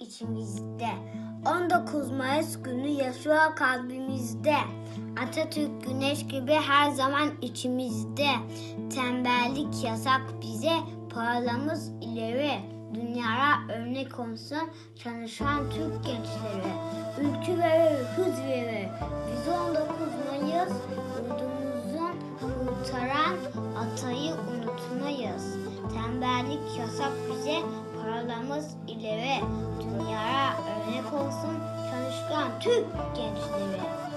içimizde. 19 Mayıs günü yaşıyor kalbimizde. Atatürk güneş gibi her zaman içimizde. Tembellik yasak bize, paralarımız ileri. Dünyaya örnek olsun çalışan Türk gençleri. Ülkü verir, hız verir. Biz 19 Mayıs yurdumuzun kurtaran atayı unutmayız. Tembellik yasak bize, paralarımız ileri. Dünyaya örnek olsun çalışkan Türk gençleri.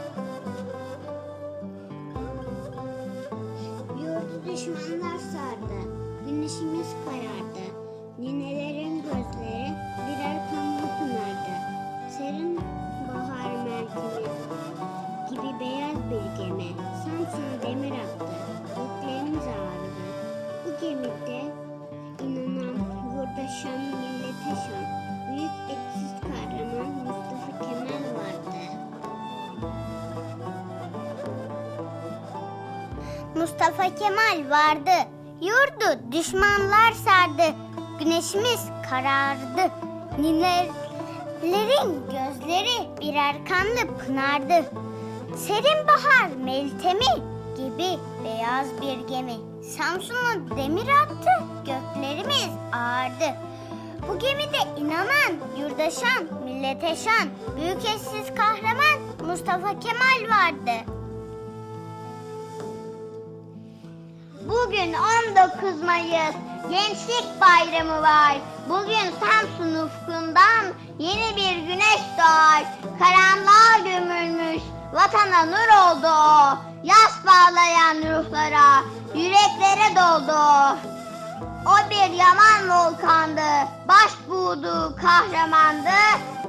Mustafa Kemal vardı. Yurdu düşmanlar sardı. Güneşimiz karardı. Ninelerin gözleri birer kanlı pınardı. Serin bahar meltemi gibi beyaz bir gemi. Samsun'a demir attı. Göklerimiz ağardı. Bu gemide inanan, yurdaşan, millete şan, büyük eşsiz kahraman Mustafa Kemal vardı. Bugün 19 Mayıs Gençlik Bayramı var. Bugün Samsun ufkundan yeni bir güneş doğar. Karanlığa gömülmüş vatana nur oldu o. Yas bağlayan ruhlara, yüreklere doldu. O bir yaman volkandı, baş buğdu kahramandı.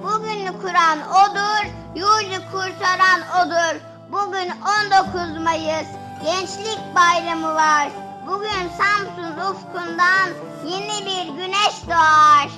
Bugünü kuran odur, yurdu kurtaran odur. Bugün 19 Mayıs, Gençlik Bayramı var. Bugün Samsun ufkundan yeni bir güneş doğar.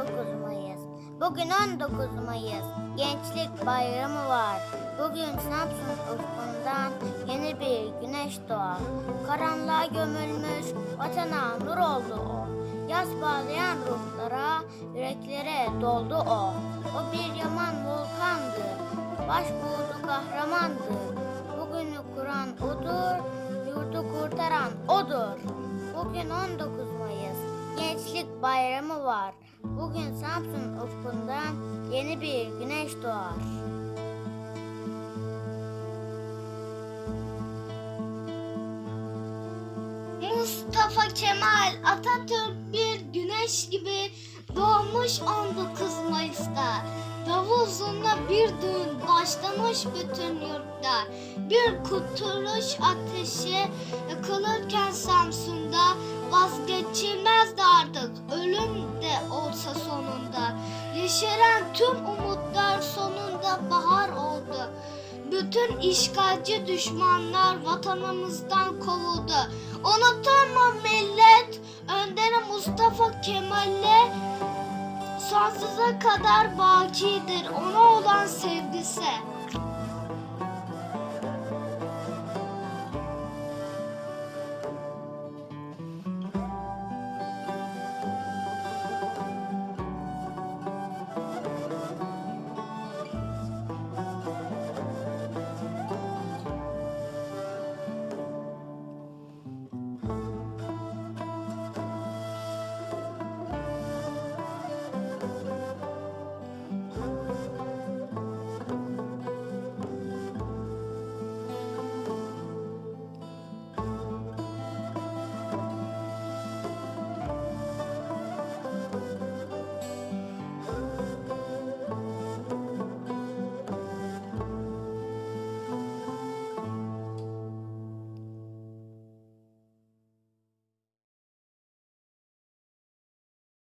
19 Mayıs. Bugün 19 Mayıs. Gençlik Bayramı var. Bugün Samsun ufkundan yeni bir güneş doğar. Karanlığa gömülmüş vatana nur oldu o. Yaz bağlayan ruhlara, yüreklere doldu o. O bir yaman volkandı. Başbuğdu kahramandı. Bugünü kuran odur, yurdu kurtaran odur. Bugün 19 Mayıs. Gençlik Bayramı var. Bugün Samsun ufkundan yeni bir güneş doğar. Mustafa Kemal Atatürk bir güneş gibi doğmuş 19 Mayıs'ta. Davul zurna bir düğün başlamış bütün yurtta. Bir kurtuluş ateşi yakılırken Samsun'da vazgeçilmezdi artık ölüm de olsa sonunda. Yeşeren tüm umutlar sonunda bahar oldu. Bütün işgalci düşmanlar vatanımızdan kovuldu. Millet önderi Mustafa Kemal'le sonsuza kadar bakidir ona olan sevgisi.